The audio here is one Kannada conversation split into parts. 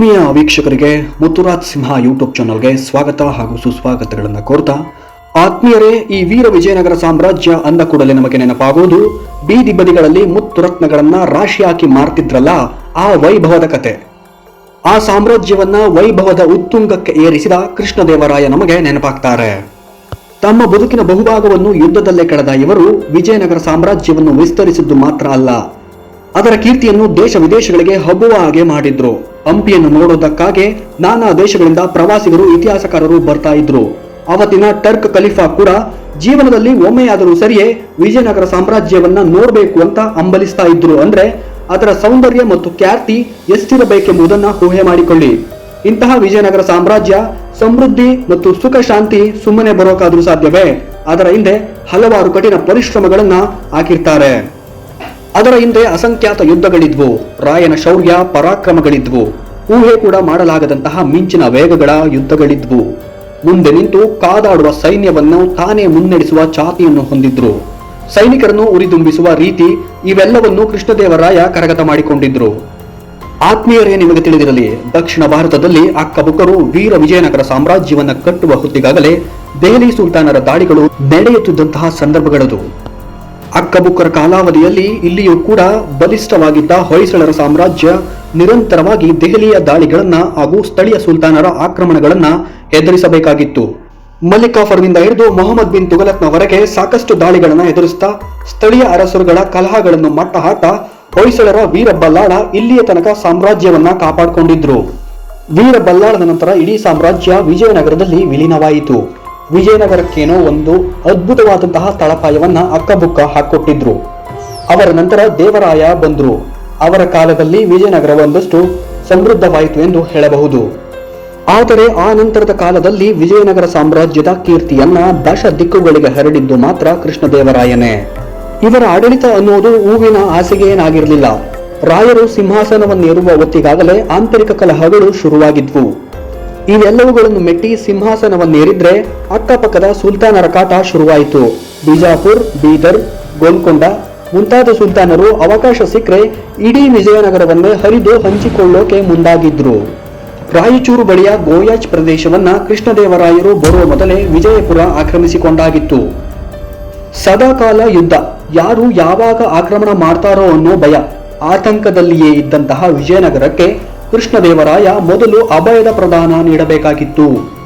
ಆತ್ಮೀಯ ವೀಕ್ಷಕರಿಗೆ ಮುತ್ತುರಾಜ್ ಸಿಂಹ ಯೂಟ್ಯೂಬ್ ಚಾನಲ್ಗೆ ಸ್ವಾಗತ ಹಾಗೂ ಸುಸ್ವಾಗತಗಳನ್ನು ಕೋರ್ತಾ, ಆತ್ಮೀಯರೇ, ಈ ವೀರ ವಿಜಯನಗರ ಸಾಮ್ರಾಜ್ಯ ಅಂದ ಕೂಡಲೇ ನಮಗೆ ನೆನಪಾಗುವುದು ಬೀದಿ ಬದಿಗಳಲ್ಲಿ ಮುತ್ತು ರತ್ನಗಳನ್ನ ರಾಶಿ ಹಾಕಿ ಮಾರ್ತಿದ್ರಲ್ಲ ಆ ವೈಭವದ ಕತೆ. ಆ ಸಾಮ್ರಾಜ್ಯವನ್ನ ವೈಭವದ ಉತ್ತುಂಗಕ್ಕೆ ಏರಿಸಿದ ಕೃಷ್ಣದೇವರಾಯ ನಮಗೆ ನೆನಪಾಗ್ತಾರೆ. ತಮ್ಮ ಬದುಕಿನ ಬಹುಭಾಗವನ್ನು ಯುದ್ಧದಲ್ಲೇ ಕಳೆದ ಇವರು ವಿಜಯನಗರ ಸಾಮ್ರಾಜ್ಯವನ್ನು ವಿಸ್ತರಿಸಿದ್ದು ಮಾತ್ರ ಅಲ್ಲ ಅದರ ಕೀರ್ತಿಯನ್ನು ದೇಶ ವಿದೇಶಗಳಿಗೆ ಹಬ್ಬುವ ಹಾಗೆ ಮಾಡಿದ್ರು. ಹಂಪಿಯನ್ನು ನೋಡೋದಕ್ಕಾಗಿ ನಾನಾ ದೇಶಗಳಿಂದ ಪ್ರವಾಸಿಗರು, ಇತಿಹಾಸಕಾರರು ಬರ್ತಾ ಇದ್ರು. ಅವತ್ತಿನ ಟರ್ಕ್ ಖಲೀಫಾ ಕೂಡ ಜೀವನದಲ್ಲಿ ಒಮ್ಮೆಯಾದರೂ ಸರಿಯೇ ವಿಜಯನಗರ ಸಾಮ್ರಾಜ್ಯವನ್ನ ನೋಡಬೇಕು ಅಂತ ಹಂಬಲಿಸ್ತಾ ಇದ್ರು. ಅಂದ್ರೆ ಅದರ ಸೌಂದರ್ಯ ಮತ್ತು ಖ್ಯಾತಿ ಎಷ್ಟಿರಬೇಕೆಂಬುದನ್ನ ಊಹೆ ಮಾಡಿಕೊಳ್ಳಿ. ಇಂತಹ ವಿಜಯನಗರ ಸಾಮ್ರಾಜ್ಯ ಸಮೃದ್ಧಿ ಮತ್ತು ಸುಖ ಶಾಂತಿ ಸುಮ್ಮನೆ ಬರೋಕಾದ್ರೂ ಸಾಧ್ಯವೇ? ಅದರ ಹಿಂದೆ ಹಲವಾರು ಕಠಿಣ ಪರಿಶ್ರಮಗಳನ್ನ ಹಾಕಿರ್ತಾರೆ. ಅದರ ಹಿಂದೆ ಅಸಂಖ್ಯಾತ ಯುದ್ಧಗಳಿದ್ವು. ರಾಯನ ಶೌರ್ಯ, ಪರಾಕ್ರಮಗಳಿದ್ವು. ಊಹೆ ಕೂಡ ಮಾಡಲಾಗದಂತಹ ಮಿಂಚಿನ ವೇಗಗಳ ಯುದ್ಧಗಳಿದ್ವು. ಮುಂದೆ ನಿಂತು ಕಾದಾಡುವ ಸೈನ್ಯವನ್ನು ತಾನೇ ಮುನ್ನಡೆಸುವ ಚಾತಿಯನ್ನು ಹೊಂದಿದ್ರು. ಸೈನಿಕರನ್ನು ಉರಿದುಂಬಿಸುವ ರೀತಿ ಇವೆಲ್ಲವನ್ನು ಕೃಷ್ಣದೇವರಾಯ ಕರಗತ ಮಾಡಿಕೊಂಡಿದ್ರು. ಆತ್ಮೀಯರೇ, ನಿಮಗೆ ತಿಳಿದಿರಲಿ, ದಕ್ಷಿಣ ಭಾರತದಲ್ಲಿ ಅಕ್ಕಬುಕ್ಕರು ವೀರ ವಿಜಯನಗರ ಸಾಮ್ರಾಜ್ಯವನ್ನ ಕಟ್ಟುವ ಹೊತ್ತಿಗಾಗಲೇ ದೆಹಲಿ ಸುಲ್ತಾನರ ದಾಳಿಗಳು ನಡೆಯುತ್ತಿದ್ದಂತಹ ಸಂದರ್ಭಗಳದು. ಅಕ್ಕಬುಕ್ಕರ ಕಾಲಾವಧಿಯಲ್ಲಿ ಇಲ್ಲಿಯೂ ಕೂಡ ಬಲಿಷ್ಠವಾಗಿದ್ದ ಹೊಯ್ಸಳರ ಸಾಮ್ರಾಜ್ಯ ನಿರಂತರವಾಗಿ ದೆಹಲಿಯ ದಾಳಿಗಳನ್ನು ಹಾಗೂ ಸ್ಥಳೀಯ ಸುಲ್ತಾನರ ಆಕ್ರಮಣಗಳನ್ನ ಎದುರಿಸಬೇಕಾಗಿತ್ತು. ಮಲ್ಲಿಕಾಫರ್ನಿಂದ ಹಿಡಿದು ಮೊಹಮ್ಮದ್ ಬಿನ್ ತುಗಲಕ್ನವರೆಗೆ ಸಾಕಷ್ಟು ದಾಳಿಗಳನ್ನು ಎದುರಿಸ್ತಾ ಸ್ಥಳೀಯ ಅರಸರುಗಳ ಕಲಹಗಳನ್ನು ಮಟ್ಟ ಹಾಕ ಹೊಯ್ಸಳರ ವೀರಬಲ್ಲಾಳ ಇಲ್ಲಿಯ ತನಕ ಸಾಮ್ರಾಜ್ಯವನ್ನ ಕಾಪಾಡಿಕೊಂಡಿದ್ರು. ವೀರಬಲ್ಲಾಳದ ನಂತರ ಇಡೀ ಸಾಮ್ರಾಜ್ಯ ವಿಜಯನಗರದಲ್ಲಿ ವಿಲೀನವಾಯಿತು. ವಿಜಯನಗರಕ್ಕೇನೋ ಒಂದು ಅದ್ಭುತವಾದಂತಹ ತಳಪಾಯವನ್ನ ಅಕ್ಕಬುಕ್ಕ ಹಾಕ್ಕೊಟ್ಟಿದ್ರು ಅವರ ನಂತರ ದೇವರಾಯ ಬಂದ್ರು. ಅವರ ಕಾಲದಲ್ಲಿ ವಿಜಯನಗರ ಒಂದಷ್ಟು ಸಮೃದ್ಧವಾಯಿತು ಎಂದು ಹೇಳಬಹುದು. ಆದರೆ ಆ ನಂತರದ ಕಾಲದಲ್ಲಿ ವಿಜಯನಗರ ಸಾಮ್ರಾಜ್ಯದ ಕೀರ್ತಿಯನ್ನ ದಶ ದಿಕ್ಕುಗಳಿಗೆ ಹರಡಿದ್ದು ಮಾತ್ರ ಕೃಷ್ಣದೇವರಾಯನೇ. ಇವರ ಆಡಳಿತ ಅನ್ನೋದು ಹೂವಿನ ಹಾಸಿಗೆಯೇನಾಗಿರಲಿಲ್ಲ. ರಾಯರು ಸಿಂಹಾಸನವನ್ನೇರುವ ಹೊತ್ತಿಗಾಗಲೇ ಆಂತರಿಕ ಕಲಹಗಳು ಶುರುವಾಗಿದ್ವು. ಇವೆಲ್ಲವುಗಳನ್ನು ಮೆಟ್ಟಿ ಸಿಂಹಾಸನವನ್ನೇರಿದ್ರೆ ಅಕ್ಕಪಕ್ಕದ ಸುಲ್ತಾನರ ಕಾಟ ಶುರುವಾಯಿತು. ಬಿಜಾಪುರ್, ಬೀದರ್, ಗೋಲ್ಕೊಂಡ ಮುಂತಾದ ಸುಲ್ತಾನರು ಅವಕಾಶ ಸಿಕ್ಕರೆ ಇಡೀ ವಿಜಯನಗರವನ್ನೇ ಹರಿದು ಹಂಚಿಕೊಳ್ಳೋಕೆ ಮುಂದಾಗಿದ್ರು. ರಾಯಚೂರು ಬಳಿಯ ಗೋಯಾಚ್ ಪ್ರದೇಶವನ್ನ ಕೃಷ್ಣದೇವರಾಯರು ಬರುವ ಮೊದಲೇ ವಿಜಯಪುರ ಆಕ್ರಮಿಸಿಕೊಂಡಾಗಿತ್ತು. ಸದಾಕಾಲ ಯುದ್ಧ, ಯಾರು ಯಾವಾಗ ಆಕ್ರಮಣ ಮಾಡ್ತಾರೋ ಅನ್ನೋ ಭಯ, ಆತಂಕದಲ್ಲಿಯೇ ಇದ್ದಂತಹ ವಿಜಯನಗರಕ್ಕೆ ಕೃಷ್ಣದೇವರಾಯ ಮೊದಲು ಅಭಯದ ಪ್ರದಾನ ನೀಡಬೇಕಾಗಿತ್ತು.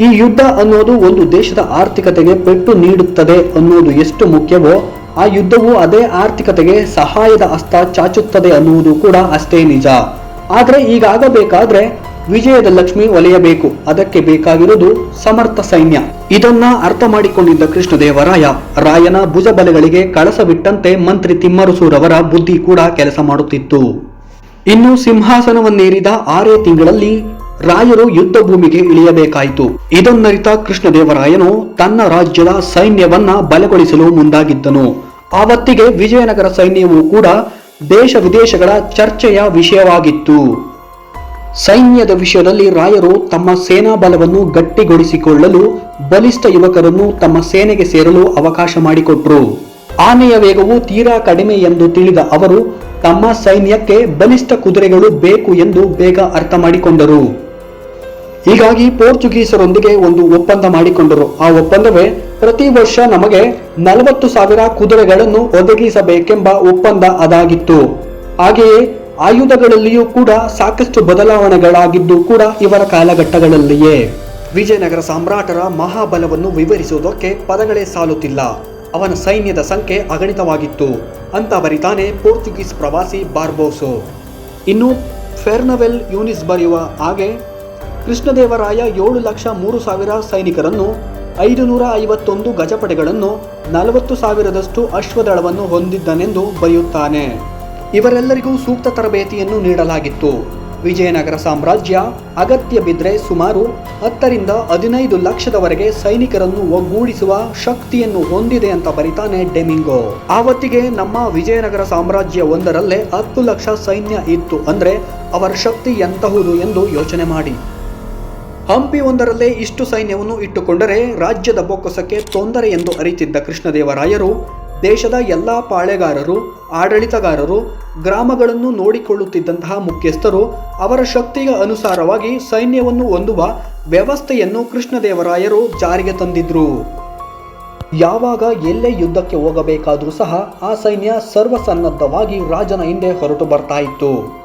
ಈ ಯುದ್ಧ ಅನ್ನೋದು ಒಂದು ದೇಶದ ಆರ್ಥಿಕತೆಗೆ ಪೆಟ್ಟು ನೀಡುತ್ತದೆ ಅನ್ನೋದು ಎಷ್ಟು ಮುಖ್ಯವೋ, ಆ ಯುದ್ಧವು ಅದೇ ಆರ್ಥಿಕತೆಗೆ ಸಹಾಯದ ಹಸ್ತ ಚಾಚುತ್ತದೆ ಅನ್ನುವುದು ಕೂಡ ಅಷ್ಟೇ ನಿಜ. ಆದರೆ ಈಗಾಗಬೇಕಾದ್ರೆ ವಿಜಯದ ಲಕ್ಷ್ಮಿ ಒಲೆಯಬೇಕು. ಅದಕ್ಕೆ ಬೇಕಾಗಿರುವುದು ಸಮರ್ಥ ಸೈನ್ಯ. ಇದನ್ನ ಅರ್ಥ ಮಾಡಿಕೊಂಡಿದ್ದ ಕೃಷ್ಣದೇವರಾಯ, ರಾಯನ ಭುಜಬಲೆಗಳಿಗೆ ಕಳಸ ಬಿಟ್ಟಂತೆ ಮಂತ್ರಿ ತಿಮ್ಮರಸೂರವರ ಬುದ್ಧಿ ಕೂಡ ಕೆಲಸ ಮಾಡುತ್ತಿತ್ತು. ಇನ್ನು ಸಿಂಹಾಸನವನ್ನೇರಿದ ಆರೇ ತಿಂಗಳಲ್ಲಿ ರಾಯರು ಯುದ್ಧ ಭೂಮಿಗೆ ಇಳಿಯಬೇಕಾಯಿತು. ಇದನ್ನರಿತ ಕೃಷ್ಣದೇವರಾಯನು ತನ್ನ ರಾಜ್ಯದ ಸೈನ್ಯವನ್ನ ಬಲಗೊಳಿಸಲು ಮುಂದಾಗಿದ್ದನು. ಆವತ್ತಿಗೆ ವಿಜಯನಗರ ಸೈನ್ಯವು ಕೂಡ ದೇಶ ವಿದೇಶಗಳ ಚರ್ಚೆಯ ವಿಷಯವಾಗಿತ್ತು. ಸೈನ್ಯದ ವಿಷಯದಲ್ಲಿ ರಾಯರು ತಮ್ಮ ಸೇನಾ ಬಲವನ್ನು ಗಟ್ಟಿಗೊಳಿಸಿಕೊಳ್ಳಲು ಬಲಿಷ್ಠ ಯುವಕರನ್ನು ತಮ್ಮ ಸೇನೆಗೆ ಸೇರಲು ಅವಕಾಶ ಮಾಡಿಕೊಟ್ರು. ಆನೆಯ ವೇಗವು ತೀರಾ ಕಡಿಮೆ ಎಂದು ತಿಳಿದ ಅವರು ತಮ್ಮ ಸೈನ್ಯಕ್ಕೆ ಬಲಿಷ್ಠ ಕುದುರೆಗಳು ಬೇಕು ಎಂದು ಬೇಗ ಅರ್ಥ ಮಾಡಿಕೊಂಡರು. ಹೀಗಾಗಿ ಪೋರ್ಚುಗೀಸರೊಂದಿಗೆ ಒಂದು ಒಪ್ಪಂದ ಮಾಡಿಕೊಂಡರು. ಆ ಒಪ್ಪಂದವೇ ಪ್ರತಿ ವರ್ಷ ನಮಗೆ ನಲವತ್ತು ಸಾವಿರ ಕುದುರೆಗಳನ್ನು ಒದಗಿಸಬೇಕೆಂಬ ಒಪ್ಪಂದ ಅದಾಗಿತ್ತು. ಹಾಗೆಯೇ ಆಯುಧಗಳಲ್ಲಿಯೂ ಕೂಡ ಸಾಕಷ್ಟು ಬದಲಾವಣೆಗಳಾಗಿದ್ದು ಕೂಡ ಇವರ ಕಾಲಘಟ್ಟಗಳಲ್ಲಿಯೇ. ವಿಜಯನಗರ ಸಾಮ್ರಾಟರ ಮಹಾಬಲವನ್ನು ವಿವರಿಸುವುದಕ್ಕೆ ಪದಗಳೇ ಸಾಲುತ್ತಿಲ್ಲ. ಅವನ ಸೈನ್ಯದ ಸಂಖ್ಯೆ ಅಗಣಿತವಾಗಿತ್ತು. ಅಂತ ಬರಿತಾನೆ ಪೋರ್ಚುಗೀಸ್ ಪ್ರವಾಸಿ ಬಾರ್ಬೋಸೋ. ಇನ್ನು ಫೆರ್ನವೆಲ್ ಯೂನಿಸ್ ಬರೆಯುವ ಹಾಗೆ ಕೃಷ್ಣದೇವರಾಯ ಏಳು ಲಕ್ಷ ಮೂರು ಸಾವಿರ ಸೈನಿಕರನ್ನು ಐದು ನೂರ ಐವತ್ತೊಂದು ಗಜಪಡೆಗಳನ್ನು, ನಲವತ್ತು ಸಾವಿರದಷ್ಟು ಅಶ್ವದಳವನ್ನು ಹೊಂದಿದ್ದನೆಂದು ಬರೆಯುತ್ತಾನೆ. ಇವರೆಲ್ಲರಿಗೂ ಸೂಕ್ತ ತರಬೇತಿಯನ್ನು ನೀಡಲಾಗಿತ್ತು. ವಿಜಯನಗರ ಸಾಮ್ರಾಜ್ಯ ಅಗತ್ಯ ಬಿದ್ದರೆ ಸುಮಾರು ಹತ್ತರಿಂದ ಹದಿನೈದು ಲಕ್ಷದವರೆಗೆ ಸೈನಿಕರನ್ನು ಒಗ್ಗೂಡಿಸುವ ಶಕ್ತಿಯನ್ನು ಹೊಂದಿದೆ ಅಂತ ಬರಿತಾನೆ ಡೆಮಿಂಗೋ. ಆವತ್ತಿಗೆ ನಮ್ಮ ವಿಜಯನಗರ ಸಾಮ್ರಾಜ್ಯ ಒಂದರಲ್ಲೇ ಹತ್ತು ಲಕ್ಷ ಸೈನ್ಯ ಇತ್ತು ಅಂದ್ರೆ ಅವರ ಶಕ್ತಿ ಎಂತಹುದು ಎಂದು ಯೋಚನೆ ಮಾಡಿ. ಹಂಪಿ ಒಂದರಲ್ಲೇ ಇಷ್ಟು ಸೈನ್ಯವನ್ನು ಇಟ್ಟುಕೊಂಡರೆ ರಾಜ್ಯದ ಬೊಕ್ಕಸಕ್ಕೆ ತೊಂದರೆ ಎಂದು ಅರಿತಿದ್ದ ಕೃಷ್ಣದೇವರಾಯರು ದೇಶದ ಎಲ್ಲ ಪಾಳೆಗಾರರು, ಆಡಳಿತಗಾರರು, ಗ್ರಾಮಗಳನ್ನು ನೋಡಿಕೊಳ್ಳುತ್ತಿದ್ದಂತಹ ಮುಖ್ಯಸ್ಥರು ಅವರ ಶಕ್ತಿಗೆ ಅನುಸಾರವಾಗಿ ಸೈನ್ಯವನ್ನು ಹೊಂದುವ ವ್ಯವಸ್ಥೆಯನ್ನು ಕೃಷ್ಣದೇವರಾಯರು ಜಾರಿಗೆ ತಂದಿದ್ರು. ಯಾವಾಗ ಎಲ್ಲೇ ಯುದ್ಧಕ್ಕೆ ಹೋಗಬೇಕಾದರೂ ಸಹ ಆ ಸೈನ್ಯ ಸರ್ವಸನ್ನದ್ಧವಾಗಿ ರಾಜನ ಹಿಂದೆ ಹೊರಟು ಬರ್ತಾ ಇತ್ತು.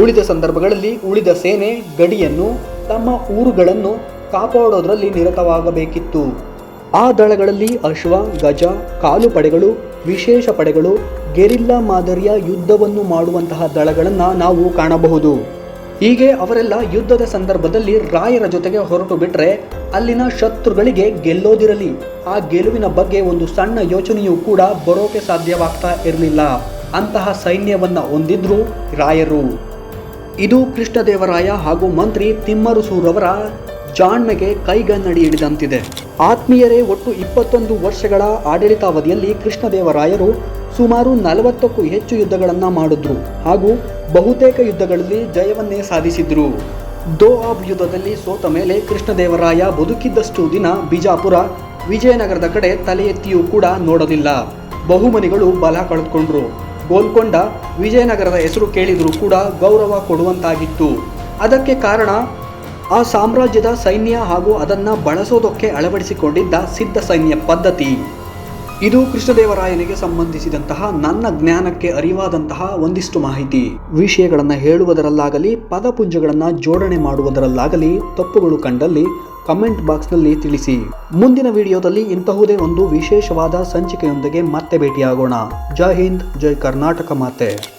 ಉಳಿದ ಸಂದರ್ಭಗಳಲ್ಲಿ ಉಳಿದ ಸೇನೆ ಗಡಿಯನ್ನು ತಮ್ಮ ಊರುಗಳನ್ನು ಕಾಪಾಡೋದರಲ್ಲಿ ನಿರತವಾಗಬೇಕಿತ್ತು. ಆ ದಳಗಳಲ್ಲಿ ಅಶ್ವ, ಗಜ, ಕಾಲು ಪಡೆಗಳು, ವಿಶೇಷ ಪಡೆಗಳು, ಗೆರಿಲ್ಲಾ ಮಾದರಿಯ ಯುದ್ಧವನ್ನು ಮಾಡುವಂತಹ ದಳಗಳನ್ನು ನಾವು ಕಾಣಬಹುದು. ಹೀಗೆ ಅವರೆಲ್ಲ ಯುದ್ಧದ ಸಂದರ್ಭದಲ್ಲಿ ರಾಯರ ಜೊತೆಗೆ ಹೊರಟು ಬಿಟ್ರೆ ಅಲ್ಲಿನ ಶತ್ರುಗಳಿಗೆ ಗೆಲ್ಲೋದಿರಲಿ. ಆ ಗೆಲುವಿನ ಬಗ್ಗೆ ಒಂದು ಸಣ್ಣ ಯೋಚನೆಯೂ ಕೂಡ ಬರೋಕೆ ಸಾಧ್ಯವಾಗ್ತಾ ಇರಲಿಲ್ಲ. ಅಂತಹ ಸೈನ್ಯವನ್ನು ಹೊಂದಿದ್ರು ರಾಯರು. ಇದು ಕೃಷ್ಣದೇವರಾಯ ಹಾಗೂ ಮಂತ್ರಿ ತಿಮ್ಮರುಸೂರವರ ಜಾಣ್ಮೆಗೆ ಕೈಗನ್ನಡಿ ಹಿಡಿದಂತಿದೆ. ಆತ್ಮೀಯರೇ, ಒಟ್ಟು ಇಪ್ಪತ್ತೊಂದು ವರ್ಷಗಳ ಆಡಳಿತಾವಧಿಯಲ್ಲಿ ಕೃಷ್ಣದೇವರಾಯರು ಸುಮಾರು ನಲವತ್ತಕ್ಕೂ ಹೆಚ್ಚು ಯುದ್ಧಗಳನ್ನು ಮಾಡಿದ್ರು ಹಾಗೂ ಬಹುತೇಕ ಯುದ್ಧಗಳಲ್ಲಿ ಜಯವನ್ನೇ ಸಾಧಿಸಿದ್ರು. ದೋಆಬ್ ಯುದ್ಧದಲ್ಲಿ ಸೋತ ಮೇಲೆ ಕೃಷ್ಣದೇವರಾಯ ಬದುಕಿದ್ದಷ್ಟು ದಿನ ಬಿಜಾಪುರ, ವಿಜಯನಗರದ ಕಡೆ ತಲೆ ಎತ್ತಿಯೂ ಕೂಡ ನೋಡಲಿಲ್ಲ. ಬಹುಮನಿಗಳು ಬಲ ಕಳೆದುಕೊಂಡ್ರು. ಗೋಲ್ಕೊಂಡ ವಿಜಯನಗರದ ಹೆಸರು ಕೇಳಿದರೂ ಕೂಡ ಗೌರವ ಕೊಡುವಂತಾಗಿತ್ತು. ಅದಕ್ಕೆ ಕಾರಣ ಆ ಸಾಮ್ರಾಜ್ಯದ ಸೈನ್ಯ ಹಾಗೂ ಅದನ್ನು ಬಳಸೋದಕ್ಕೆ ಅಳವಡಿಸಿಕೊಂಡಿದ್ದ ಸಿದ್ಧ ಸೈನ್ಯ ಪದ್ಧತಿ. ಇದು ಕೃಷ್ಣದೇವರಾಯನಿಗೆ ಸಂಬಂಧಿಸಿದಂತಹ ನನ್ನ ಜ್ಞಾನಕ್ಕೆ ಅರಿವಾದಂತಹ ಒಂದಿಷ್ಟು ಮಾಹಿತಿ. ವಿಷಯಗಳನ್ನು ಹೇಳುವುದರಲ್ಲಾಗಲಿ, ಪದಪುಂಜಗಳನ್ನು ಜೋಡಣೆ ಮಾಡುವುದರಲ್ಲಾಗಲಿ ತಪ್ಪುಗಳು ಕಂಡಲ್ಲಿ ಕಮೆಂಟ್ ಬಾಕ್ಸ್ನಲ್ಲಿ ತಿಳಿಸಿ. ಮುಂದಿನ ವಿಡಿಯೋದಲ್ಲಿ ಇಂತಹುದೇ ಒಂದು ವಿಶೇಷವಾದ ಸಂಚಿಕೆಯೊಂದಿಗೆ ಮತ್ತೆ ಭೇಟಿಯಾಗೋಣ. ಜೈ ಹಿಂದ್, ಜೈ ಕರ್ನಾಟಕ ಮಾತೆ.